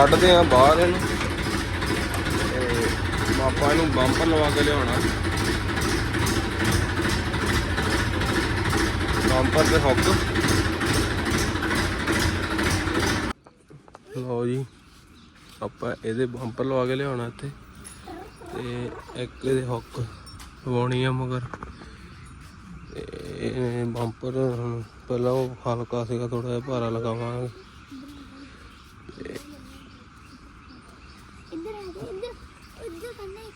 ਕੱਢਦੇ ਆ ਬਾਹਰ ਇਹਨੂੰ। ਤੇ ਆਪਾਂ ਇਹਨੂੰ ਬੰਪਰ ਲਵਾ ਕੇ ਲਿਆਉਣਾ। ਬੰਪਰ ਤੇ ਹੱਕ। ਲਓ ਜੀ, ਆਪਾਂ ਇਹਦੇ ਬੰਪਰ ਲਵਾ ਕੇ ਲਿਆਉਣਾ ਇੱਥੇ। ਤੇ ਇੱਕ ਇਹਦੇ ਹੱਕ ਲਵਾਉਣੀ ਆ ਮਗਰ। ਇਹ ਬੰਪਰ ਪਹਿਲਾਂ ਉਹ ਹਲਕਾ ਸੀਗਾ ਥੋੜਾ ਜਿਹਾ ਭਾਰਾ ਲਗਾਵਾਂਗੇ ਇੱਧਰ ਆ ਜਾ ਇੱਧਰ ਇੱਧਰ ਕਰਨਾ ਇੱਕ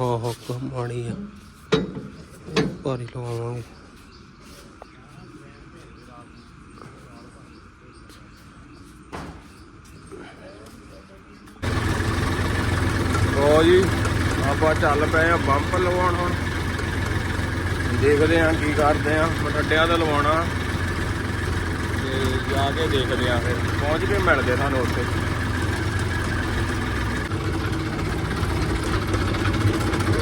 ਹੋ ਹੋ ਕਮਾਣੀ ਆ। ਇਹ ਲਵਾਵਾਂਗੇ ਲੋ ਜੀ, ਆਪਾਂ ਚੱਲ ਪਏ ਆ ਬੰਪ ਲਵਾਉਣ ਹੁਣ। ਦੇਖਦੇ ਆ ਕੀ ਕਰਦੇ ਆ ਮਟੱਡਿਆਂ ਦਾ ਲਵਾਉਣਾ। ਤੇ ਜਾ ਕੇ ਦੇਖਦੇ ਆ ਫਿਰ। ਪਹੁੰਚ ਕੇ ਮਿਲਦੇ ਸਾਨੂੰ ਉੱਥੇ।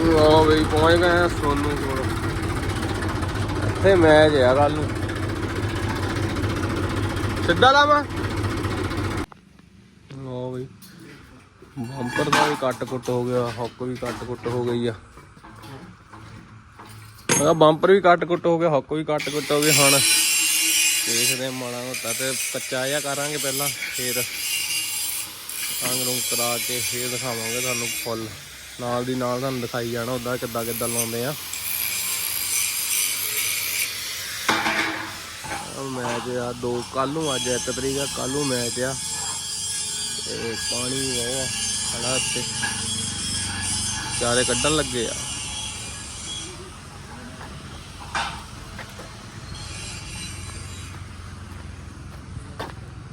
ਲਓ ਬਈ, ਪਹੁੰਚ ਗਏ ਆ ਸੋਨੂ ਕੋਲ। ਇੱਥੇ ਮੈਚ ਆ ਕੱਲ ਨੂੰ। ਸਿੱਧਾ ਲਾਵਾਂ ਲਓ ਬਈ, ਬੰਪਰ ਦਾ ਵੀ ਕੱਟ ਕੁੱਟ ਹੋ ਗਿਆ, ਹੁੱਕ ਵੀ ਕੱਟ ਕੁੱਟ ਹੋ ਗਈ ਆ। ਉਹਦਾ ਬੰਪਰ ਵੀ ਕੱਟ ਕੁੱਟ ਹੋ ਗਿਆ, ਹੁੱਕ ਵੀ ਕੱਟ ਕੁੱਟ ਹੋ ਗਈ ਹੁਣ। ਦੇਖਦੇ ਮਾੜਾ ਮੋਟਾ ਤੇ ਕੱਚਾ ਜਿਹਾ ਕਰਾਂਗੇ ਪਹਿਲਾਂ, ਫੇਰ। ਰੰਗ ਰੁੰਗ ਕਰਾ ਕੇ ਫੇਰ ਦਿਖਾਵਾਂਗੇ ਤੁਹਾਨੂੰ ਫੁੱਲ। ਨਾਲ ਦੀ ਨਾਲ ਤੁਹਾਨੂੰ ਦਿਖਾਈ ਜਾਣਾ ਉਦਾਂ ਕਿੱਦਾਂ ਕਿੱਦਾਂ ਲਾਉਂਦੇ ਆ। ਮੈਚ ਆ, ਦੋ ਕੱਲ ਨੂੰ ਅੱਜ ਇੱਕ ਤਰੀਕ ਆ ਕੱਲ ਨੂੰ ਮੈਚ ਆ। ਤੇ ਪਾਣੀ ਉਹ ਖੜਾ ਇੱਥੇ। ਚਾਰੇ ਕੱਢਣ ਲੱਗੇ ਆ।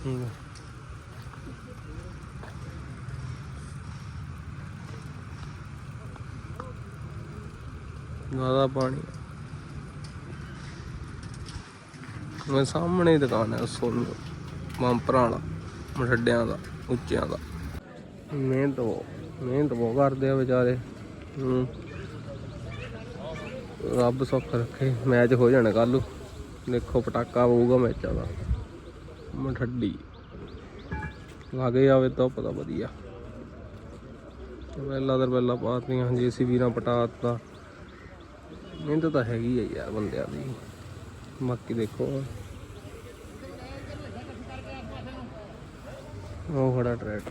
ਹੂੰ। ਜ਼ਿਆਦਾ ਪਾਣੀ ਮੈਂ ਸਾਹਮਣੇ ਹੀ ਦੁਕਾਨ ਹੈ ਸੋਨ ਮੰਪਰਾਂ ਵਾਲਾ ਮਠੱਡਿਆਂ ਦਾ, ਉੱਚਿਆਂ ਦਾ। ਮਿਹਨਤ ਉਹ ਮਿਹਨਤ ਬਹੁਤ ਕਰਦੇ ਆ ਵਿਚਾਰੇ। ਹੂੰ। ਰੱਬ ਸੁੱਖ ਰੱਖੇ, ਮੈਚ ਹੋ ਜਾਣਾ ਕੱਲ ਨੂੰ। ਦੇਖੋ, ਪਟਾਕਾ ਪਊਗਾ ਮੈਚਾਂ ਦਾ। ਮਠੱਡੀ ਲਾਗੇ ਆਵੇ ਤਾਂ ਪਤਾ ਵਧੀਆ। ਪਹਿਲਾਂ ਦਰ ਪਹਿਲਾਂ ਪਾਤੀਆਂ, ਜੀਸੀਬੀ ਨਾਲ ਪਟਾਤਾ ਮਿਹਨਤ ਤਾਂ ਹੈਗੀ ਆ ਯਾਰ ਬੰਦਿਆਂ ਦੀ। ਬਾਕੀ ਦੇਖੋ। ਉਹ ਖੜਾ ਟਰੈਕ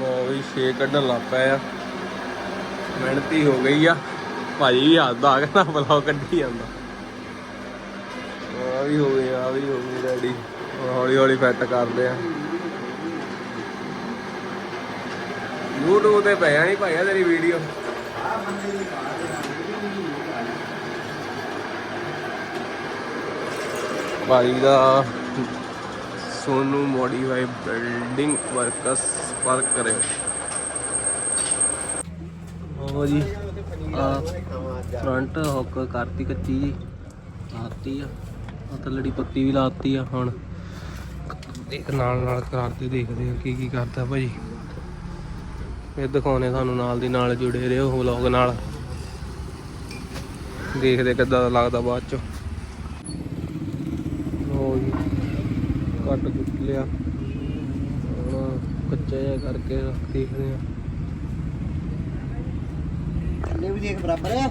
ਲੋ ਵੀ ਛੇ ਕੱਢਣ ਲੱਗ ਪਿਆ ਆ। ਮਿਹਨਤੀ ਹੋ ਗਈ ਆ। ਭਾਜੀ ਵੀ ਹੱਸਦਾ ਆ ਕਹਿੰਦਾ ਬਲੌਗ ਕੱਢੀ ਜਾਂਦਾ। ਆ ਵੀ ਹੋ ਗਈ ਆ ਵੀ ਹੋ ਗਈ ਰੈਡੀ ਹੌਲੀ ਹੌਲੀ ਫਿੱਟ ਕਰਦੇ ਆ। YouTube ਤੇ ਪਿਆ ਨਹੀਂ ਭਾਈਆ ਤੇਰੀ ਵੀਡੀਓ ਭਾਈ ਦਾ ਸੋਨੂ ਮੋਡੀਫਾਈ ਬਿਲਡਿੰਗ ਵਰਕਸ ਪਰ ਕਰੇ ਉਹ ਜੀ, ਆ ਫਰੰਟ ਹੁੱਕ ਕਰਤੀ ਕੱਚੀ ਜੀ, ਲਾਤੀ ਆ। ਥੱਲੜੀ ਪੱਤੀ ਵੀ ਲਾਤੀ ਆ ਹੁਣ। ਇੱਕ ਨਾਲ ਨਾਲ ਕਰਦੇ ਦੇਖਦੇ ਆ ਕੀ ਕੀ ਕਰਦਾ ਭਾਜੀ। ਇਹ ਦਿਖਾਉਣੇ ਤੁਹਾਨੂੰ ਨਾਲ ਦੀ ਨਾਲ ਜੁੜੇ ਰਹੋ ਵਲੌਗ ਨਾਲ। ਦੇਖਦੇ ਕਿੱਦਾਂ ਲੱਗਦਾ ਬਾਅਦ ਚੋਂ। ਲੋ ਜੀ, ਕੱਟ ਕੁੱਟ ਲਿਆ। ਹੁਣ ਕੱਚਾ ਜਿਹਾ ਕਰਕੇ ਦੇਖਦੇ ਆ। ਥੱਲੇ ਵੀ ਦੇਖ ਬਰਾਬਰ ਹੈ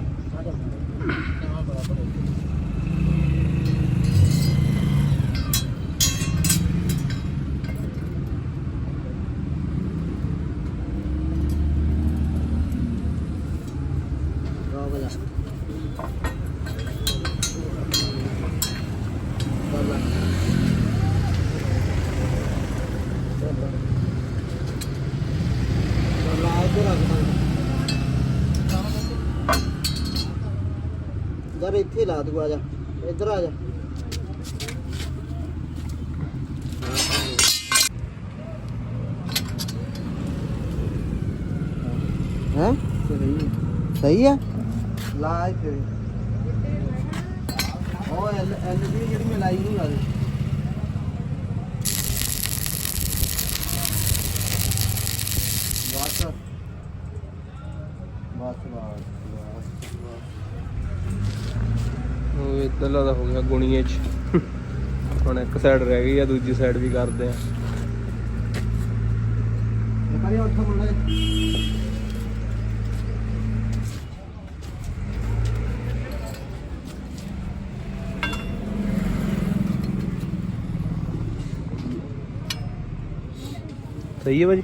ਯਾਰ ਇੱਥੇ ਲਾ ਦੂ ਆ ਜਾ, ਇੱਧਰ ਆ ਜਾ। ਹੈ? ਸਹੀ ਹੈ ਲਾ ਫਿਰ ਉਹ ਐਲ ਐਲ ਜਿਹੜੀ ਮੈਂ ਨਹੀਂ ਲਾ ਬਸ ਦਾ ਹੋ ਗਿਆ ਗੁਣੀਏ ਚ। ਹੁਣ ਇੱਕ ਸਾਈਡ ਰਹਿ ਗਈ ਆ, ਦੂਜੀ ਸਾਈਡ ਵੀ ਕਰਦੇ ਆ। ਸਹੀ ਹੈ ਭਾਜੀ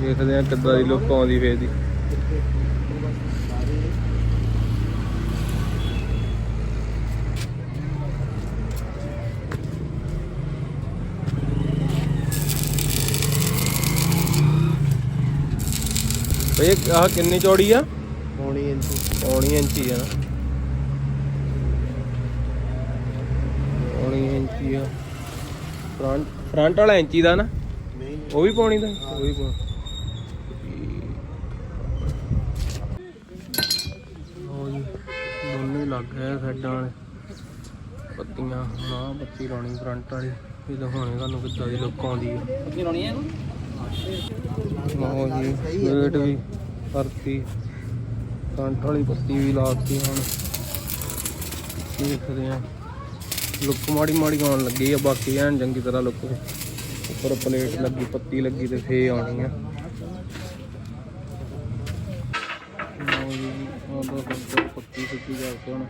ਦੇਖਦੇ ਆ ਕਿੱਦਾਂ ਦੀ ਲੁੱਕ ਆਉਂਦੀ ਫੇਰ ਦੀ ਭਈ ਆਹ ਕਿੰਨੀ ਚੌੜੀ ਆ? ਪੌਣੀ ਇੰਚ। ਪੌਣੀ ਇੰਚੀ ਆ ਨਾ। ਪੌਣੀ ਇੰਚੀ ਆ। ਫਰੰਟ ਫਰੰਟ ਵਾਲਾ ਇੰਚੀ ਦਾ ਨਾ? ਨਹੀਂ ਉਹ ਵੀ ਪਾਉਣੀ ਦਾ? ਉਹ ਵੀ ਜੀ ਦੋਨੇ ਲੱਗ ਗਏ ਸਾਈਡਾਂ ਵਾਲੇ। ਪੱਤੀਆਂ ਆਹ ਪੱਤੀ ਲਾਉਣੀ ਫਰੰਟ ਵਾਲੀ। ਇਹ ਦਿਖਾਉਣੇ ਤੁਹਾਨੂੰ ਕਿੱਦਾਂ ਦੀ ਲੁੱਕ ਆਉਂਦੀ ਹੈ ਪੱਤੀ ਲਾਉਣੀ ਹੈ ਲਓ ਜੀ ਵੇਟ ਵੀ ਕਰਤੀ ਫਰੰਟ ਵਾਲੀ ਪੱਤੀ ਵੀ ਲਾਤੀ ਹੁਣ। ਦੇਖਦੇ ਆ ਲੁੱਕ ਮਾੜੀ ਮਾੜੀ ਆਉਣ ਲੱਗੀ ਆ ਬਾਕੀ ਐਨ ਚੰਗੀ ਤਰ੍ਹਾਂ ਲੁੱਕ ਉੱਪਰ ਪਲੇਟ ਲੱਗੀ ਪੱਤੀ ਲੱਗੀ ਤੇ ਫੇ ਆਉਣੀ ਆ। ਪੱਤੀ ਸੁੱਕੀ ਕਰਕੇ ਹੁਣ।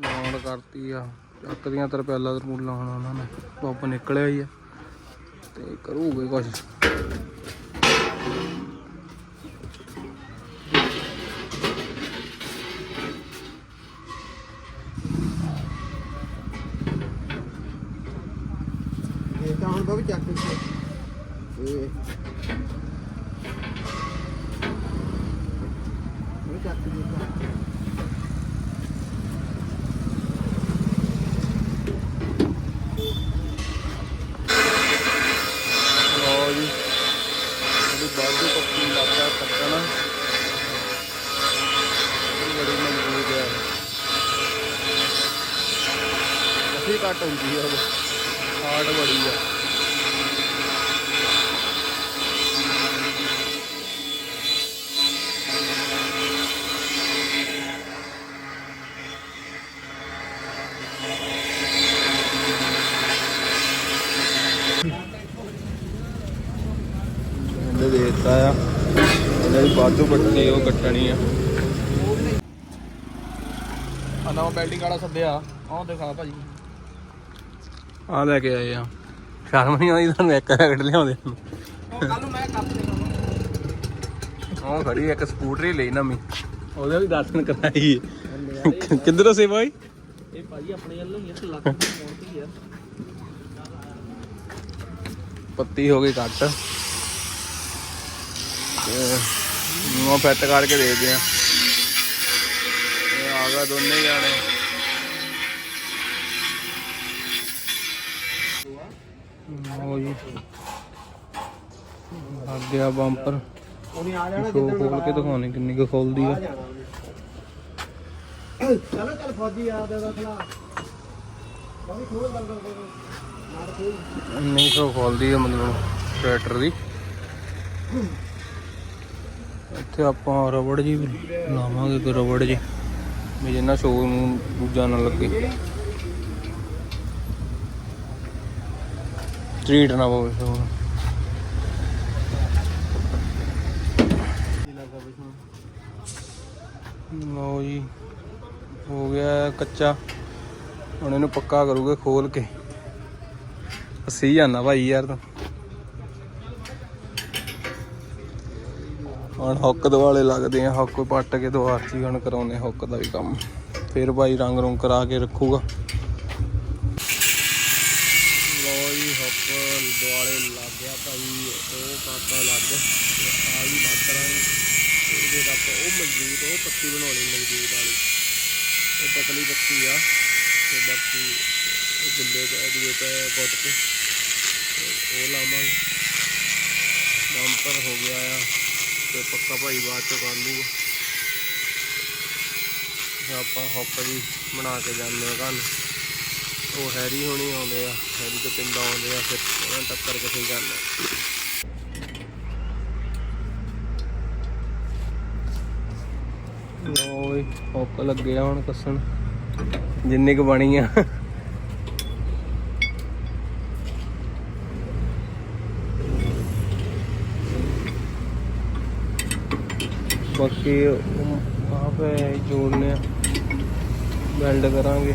ਲਾਉਣ ਕਰਤੀ ਆ। ਚੱਕਦੀਆਂ ਤਰਪੈਲਾ ਤਰਪੂਲਾ ਹੁਣ ਉਹਨਾਂ ਨੇ। ਬੱਬ ਨਿਕਲਿਆ ਹੀ ਆ। ਤੇ ਕਰੂਗੇ ਕੁਝ ਪੱਟੀ ਉਹ ਕੱਟਣੀ ਆ। ਆ ਨਵਾਂ ਬੈਲਡਿੰਗ ਵਾਲਾ ਸੱਦਿਆ। ਆਹ ਦਿਖਾ ਭਾਜੀ। ਆ ਲੈ ਕੇ ਆਏ ਆ। ਸ਼ਰਮ ਨਹੀਂ ਆਉਂਦੀ ਤੁਹਾਨੂੰ ਇੱਕ ਰਗੜ ਲਿਆਉਂਦੇ ਨੂੰ। ਉਹ ਕੱਲ ਨੂੰ ਮੈਂ ਕੱਪ ਦੇ ਉਹ ਖੜੀ ਇੱਕ ਸਕੂਟਰੀ ਲਈ ਨਵੀਂ। ਉਹਦੇ ਵੀ ਦਰਸ਼ਨ ਕਰਾਈ ਕਿੱਧਰੋਂ ਸੇ ਬਾਈ? ਇਹ ਭਾਜੀ ਆਪਣੇ ਵੱਲੋਂ ਹੀ 1 ਲੱਖ ਪਹੁੰਚੀ ਆ। ਪੱਤੀ ਹੋ ਗਈ ਕੱਟ ਤੇ ਨੂੰ ਫਿੱਟ ਕਰਕੇ ਦੇਖਦੇ ਆ। ਇਹ ਆ ਗਿਆ ਦੋਨੇ ਜਾਣੇ। ਉਹ ਜੀ। ਆ ਗਿਆ ਬੰਪਰ। ਉਹਨੇ ਆ ਜਾਣਾ ਸ਼ੋ ਖੋਲ ਕੇ ਦਿਖਾਉਣੇ ਕਿੰਨੀ ਕੁ ਖੋਲਦੀ ਆ। ਚਲੋ ਚੱਲ ਫੌਜੀ ਆ ਦੇ ਦਾ ਖਲਾ ਬਾਬੂ ਖੋਲ ਗੱਲ ਕਰ ਸ਼ੋ ਖੋਲਦੀ ਆ ਮਤਲਬ ਟਰੈਕਟਰ ਦੀ। ਇੱਥੇ ਆਪਾਂ ਰਬੜ ਜੀ ਵੀ ਲਾਵਾਂਗੇ ਕੋਈ ਰਬੜ ਜੀ। ਵੀ ਜਿੰਨਾ ਸ਼ੋ ਨੂੰ ਦੂਜਾ ਨਾ ਲੱਗੇ। ਟ੍ਰੀਟ ਨਾ ਪਵੇ ਸ਼ੋ ਨੂੰ। ਲਓ ਜੀ, ਹੋ ਗਿਆ ਕੱਚਾ। ਹੁਣ ਇਹਨੂੰ ਪੱਕਾ ਕਰੂਗੇ ਖੋਲ ਕੇ। ਅਸੀਂ ਜਾਂਦਾ ਭਾਈ ਯਾਰ ਤਾਂ। ਹੁਣ ਹੁੱਕ ਦੁਆਲੇ ਲੱਗਦੇ ਆ, ਹੁੱਕ ਪੱਟ ਕੇ ਦੁਆਰ ਚ ਹੀ ਹੁਣ ਕਰਾਉਨੇ ਹੁੱਕ ਦਾ ਵੀ ਕੰਮ। ਫਿਰ ਭਾਈ ਰੰਗ ਰੁੰਗ ਕਰਾ ਕੇ ਰੱਖੂਗਾ। ਲੋ ਹੁੱਕ ਦੁਆਲੇ ਲੱਗ ਗਿਆ ਭਾਈ, ਉਹ ਕਾਕਾ ਲੱਗ ਆ ਵੀ ਲੱਗ ਕਰਾਂਗੇ ਇਹਦੇ ਤੱਕ ਉਹ ਮਜ਼ਬੂਤ, ਉਹ ਪੱਤੀ ਬਣਾਉਣੀ ਮਜ਼ਬੂਤ ਵਾਲੀ। ਉਹ ਪਤਲੀ ਪੱਤੀ ਆ। ਤੇ ਬਾਕੀ ਉਹ ਗਿੱਲੇ ਤੇ ਅਜੇ ਤੇ ਕੇ। ਉਹ ਲਾਵਾਂਗੇ। ਬੰਪਰ ਹੋ ਗਿਆ ਆ। ਤੇ ਪੱਕਾ ਭਾਈ ਬਾਅਦ ਚ ਕਰ ਲੂਗਾ। ਆਪਾਂ ਹੌਕਾ ਜੀ ਬਣਾ ਕੇ ਜਾਂਦੇ ਆ ਕੱਲ ਉਹ ਹੈਰੀ ਹੋਣੀ ਆਉਂਦੇ ਆ, ਹੈਰੀ ਤੋਂ ਪਿੰਡਾਂ ਆਉਂਦੇ ਆ, ਫਿਰ ਉਹਨਾਂ ਟੱਕਰ ਕੇ ਸਹੀ ਗੱਲ ਹੈ ਓਏ ਹੌਕ ਲੱਗਿਆ ਹੁਣ ਕੱਸਣ। ਜਿੰਨੇ ਕੁ ਬਣੀ ਆ। ਬਾਕੀ ਆਪੇ ਜੋੜਨੇ ਆ। ਵੈਲਡ ਕਰਾਂਗੇ।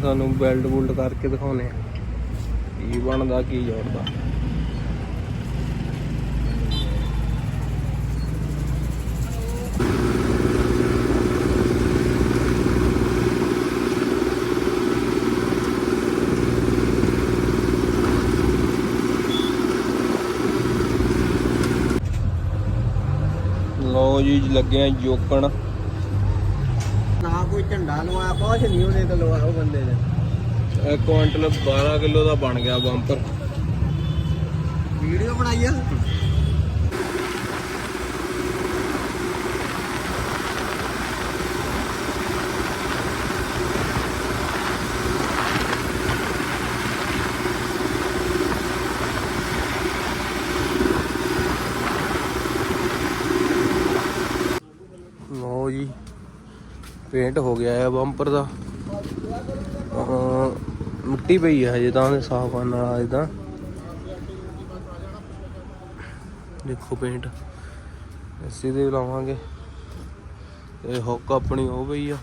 ਤੁਹਾਨੂੰ ਵੈਲਡ ਬੁਲਡ ਕਰਕੇ ਦਿਖਾਉਨੇ ਆ। ਕੀ ਬਣਦਾ, ਕੀ ਜੋੜਦਾ। ਲੋ ਜੀ ਲੱਗੇ ਆ ਜੋਕਣ। ਨਾ ਕੋਈ ਝੰਡਾ ਲਵਾਇਆ ਕੁਛ ਨਹੀਂ ਉਹਨੇ ਤਾਂ ਲਵਾਇਆ ਉਹ ਬੰਦੇ ਨੇ। ਇਹ ਕੁਆਂਟਲ 12 ਕਿਲੋ ਦਾ ਬਣ ਗਿਆ ਬੰਪਰ। ਵੀਡੀਓ ਬਣਾਈ ਆ ਲੋ ਜੀ ਪੇਂਟ ਹੋ ਗਿਆ ਹੈ ਬੰਪਰ ਦਾ। ਮਿੱਟੀ ਪਈ ਹੈ ਹਜੇ ਤਾਂ ਸਾਫ਼ ਕਰਨ ਵਾਲਾ ਇਦਾਂ ਦੇਖੋ ਪੇਂਟ ਅਸੀਂ ਦੇ ਲਾਵਾਂਗੇ। ਇਹ ਹੁੱਕ ਆਪਣੀ ਹੋ ਗਈ ਆ।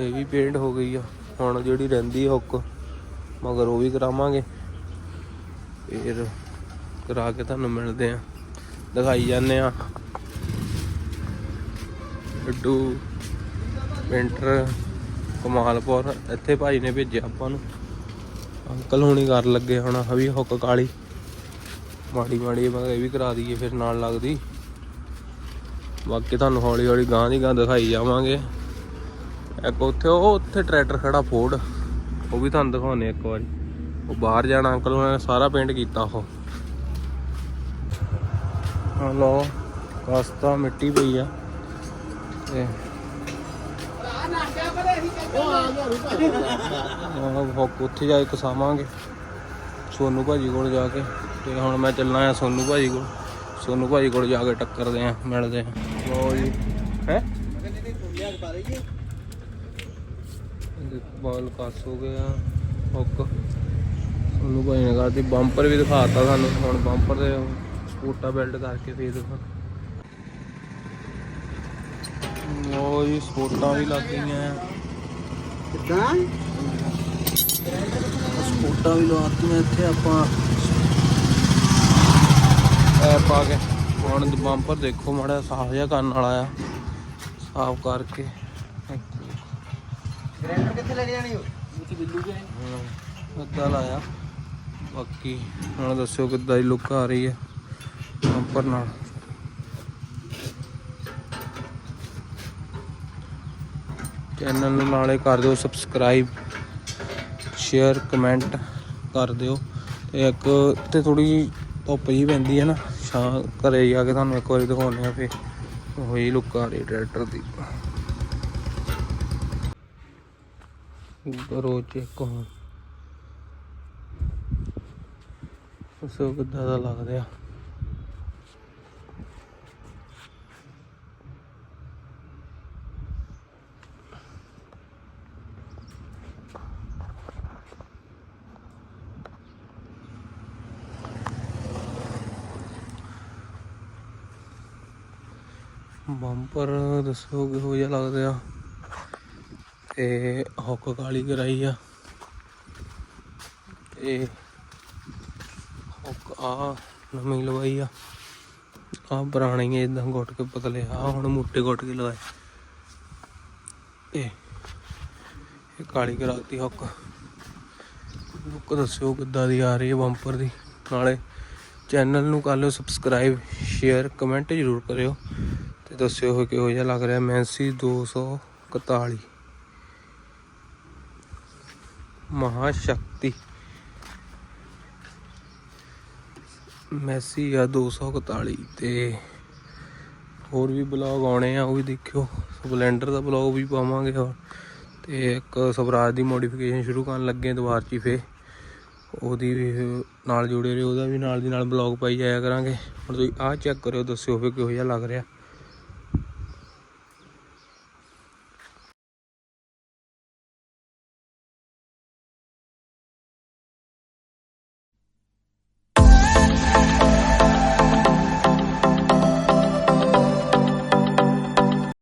ਇਹ ਵੀ ਪੇਂਟ ਹੋ ਗਈ ਆ। ਹੁਣ ਜਿਹੜੀ ਰਹਿੰਦੀ ਆ ਹੁੱਕ ਮਗਰ ਉਹ ਵੀ ਕਰਾਵਾਂਗੇ। ਫਿਰ ਕਰਾ ਕੇ ਤੁਹਾਨੂੰ ਮਿਲਦੇ ਆ। ਦਿਖਾਈ ਜਾਂਦੇ ਆ। ਲੱਡੂ ਪੇਂਟਰ ਕਮਾਲਪੁਰ, ਇੱਥੇ ਭਾਈ ਨੇ ਭੇਜਿਆ ਆਪਾਂ ਨੂੰ। ਅੰਕਲ ਹੁਣੀ ਕਰ ਲੱਗੇ ਹੁਣ, ਹਵੀ ਹੁੱਕ ਕਾਲੀ। ਮਾੜੀ ਮਾੜੀ ਮੈਂ ਇਹ ਵੀ ਕਰਾ ਦਈਏ ਫਿਰ ਨਾਲ ਲੱਗਦੀ। ਬਾਕੀ ਤੁਹਾਨੂੰ ਹੌਲੀ ਹੌਲੀ ਗਾਂ ਦੀ ਗਾਂ ਦਿਖਾਈ ਜਾਵਾਂਗੇ। ਇੱਕ ਉੱਥੇ, ਉਹ ਉੱਥੇ ਟਰੈਕਟਰ ਖੜਾ ਫੋਰਡ ਉਹ ਵੀ ਤੁਹਾਨੂੰ ਦਿਖਾਉਣੇ ਇੱਕ ਵਾਰੀ। ਉਹ ਬਾਹਰ ਜਾਣਾ ਅੰਕਲ ਉਹਨਾਂ ਨੇ, ਸਾਰਾ ਪੇਂਟ ਕੀਤਾ ਉਹ। ਆ ਲੋ ਰਸਤਾ ਮਿੱਟੀ ਪਈ ਆ। ਤੇ ਆਹ ਉੱਥੇ ਜਾ ਕੇ ਕਸਾਵਾਂਗੇ ਸੋਨੂ ਭਾਜੀ ਕੋਲ ਜਾ ਕੇ। ਤੇ ਹੁਣ ਮੈਂ ਚੱਲਣਾ ਆ ਸੋਨੂ ਭਾਜੀ ਕੋਲ। ਸੋਨੂ ਭਾਜੀ ਕੋਲ ਜਾ ਕੇ ਟੱਕਰਦੇ ਆ, ਮਿਲਦੇ ਆ। ਲੋ ਜੀ। ਹੈ? ਬਾਲ ਕੱਸ ਹੋ ਗਿਆ ਹੁੱਕ ਸੋਨੂ ਭਾਜੀ ਨੇ ਕਰਤੀ ਬੰਪਰ ਵੀ ਦਿਖਾਤਾ ਸਾਨੂੰ। ਹੁਣ ਬੰਪਰ ਦੇ ਸਕੂਟਾ ਬਿਲਡ ਕਰਕੇ ਫੇਰ ਦਿਖਾ ਲੋ ਜੀ ਸਪੋਰਟਾਂ ਵੀ ਲੱਗ ਗਈਆਂ ਕਿੱਦਾਂ? ਸਪੋਰਟਾਂ ਵੀ ਲਵਾਤੀਆਂ ਇੱਥੇ ਆਪਾਂ। ਐ ਪਾ ਕੇ। ਹੁਣ ਬੰਪਰ ਦੇਖੋ ਮਾੜਾ ਸਾਫ਼ ਜਿਹਾ ਕਰਨ ਵਾਲਾ ਆ। ਸਾਫ਼ ਕਰਕੇ। ਗ੍ਰੈਂਡਰ ਕਿੱਥੇ ਲੈ ਕੇ ਜਾਣੀ ਹੋ ਅੱਧਾ ਲਾਇਆ। ਬਾਕੀ ਹੁਣ ਦੱਸਿਓ ਕਿੱਦਾਂ ਦੀ ਲੁੱਕ ਆ ਰਹੀ ਹੈ। ਬੰਪਰ ਨਾਲ। ਚੈਨਲ ਨੂੰ ਨਾਲੇ ਕਰ ਦਿਓ ਸਬਸਕ੍ਰਾਈਬ ਸ਼ੇਅਰ ਕਮੈਂਟ ਕਰ ਦਿਓ। ਤੇ ਇੱਕ ਤੇ ਥੋੜੀ ਧੁੱਪ ਜੀ ਪੈਂਦੀ ਹੈ ਨਾ, ਛਾਂ ਘਰੇ ਜਾ ਕੇ ਤੁਹਾਨੂੰ ਇੱਕ ਵਾਰੀ ਦਿਖਾਉਂਦੇ ਆ ਫੇ ਹੋਈ ਲੁੱਕ ਆ ਰਹੀ ਟਰੈਕਟਰ ਦੀ। ਰੋਜ਼ ਚੈੱਕ ਹੁਣ। ਸੋ ਕਿੱਦਾਂ ਦਾ ਲੱਗ ਰਿਹਾ ਬੰਪਰ, ਦੱਸੋ ਕਿਹੋ ਜਿਹਾ ਲੱਗ ਰਿਹਾ ਤੇ ਹੁੱਕ ਕਾਲੀ ਕਰਾਈ ਆ। ਤੇ ਹੁੱਕ ਆ ਨਵੀਂ ਲਵਾਈ ਆ। ਆ ਪੁਰਾਣੀ ਇਦਾਂ ਗੁੱਟ ਕੇ ਪਤਲੇ ਆ, ਹੁਣ ਮੋਟੇ ਗੁੱਟ ਕੇ ਲਵਾਏ। ਤੇ ਇਹ ਕਾਲੀ ਕਰਾਤੀ ਹੁੱਕ। ਲੁੱਕ ਦੱਸਿਓ ਕਿੱਦਾਂ ਦੀ ਆ ਰਹੀ ਹੈ ਬੰਪਰ ਦੀ। ਨਾਲੇ ਚੈਨਲ ਨੂੰ ਕਰ ਲਿਓ ਸਬਸਕ੍ਰਾਈਬ, ਸ਼ੇਅਰ, ਕਮੈਂਟ ਜ਼ਰੂਰ ਕਰਿਓ। ਤੇ ਦੱਸਿਓ ਹੋ ਕਿਹੋ ਜਿਹਾ ਲੱਗ ਰਿਹਾ। ਮੈਂਸੀ 241 ਮਹਾਸ਼ਕਤੀ। ਮੈਸੀ ਆ 241 ਤੇ ਹੋਰ ਵੀ ਬਲੌਗ ਆਉਣੇ ਆ, ਉਹ ਵੀ ਦੇਖਿਓ। ਸਪਲੈਂਡਰ ਦਾ ਬਲੌਗ ਵੀ ਪਾਵਾਂਗੇ ਹੋਰ ਤੇ ਇੱਕ ਸਵਰਾਜ ਦੀ ਮੋਡੀਫਿਕੇਸ਼ਨ ਸ਼ੁਰੂ ਕਰਨ ਲੱਗੇ ਦੁਬਾਰ ਚ ਹੀ ਫੇ ਉਹਦੀ ਵੀ ਨਾਲ ਜੁੜੇ ਰਹੋ, ਉਹਦਾ ਵੀ ਨਾਲ ਦੀ ਨਾਲ ਬਲੌਗ ਪਾਈ ਜਾਇਆ ਕਰਾਂਗੇ। ਹੁਣ ਤੁਸੀਂ ਆਹ ਚੈੱਕ ਕਰਿਓ, ਦੱਸਿਓ ਫਿਰ ਕਿਹੋ ਜਿਹਾ ਲੱਗ ਰਿਹਾ।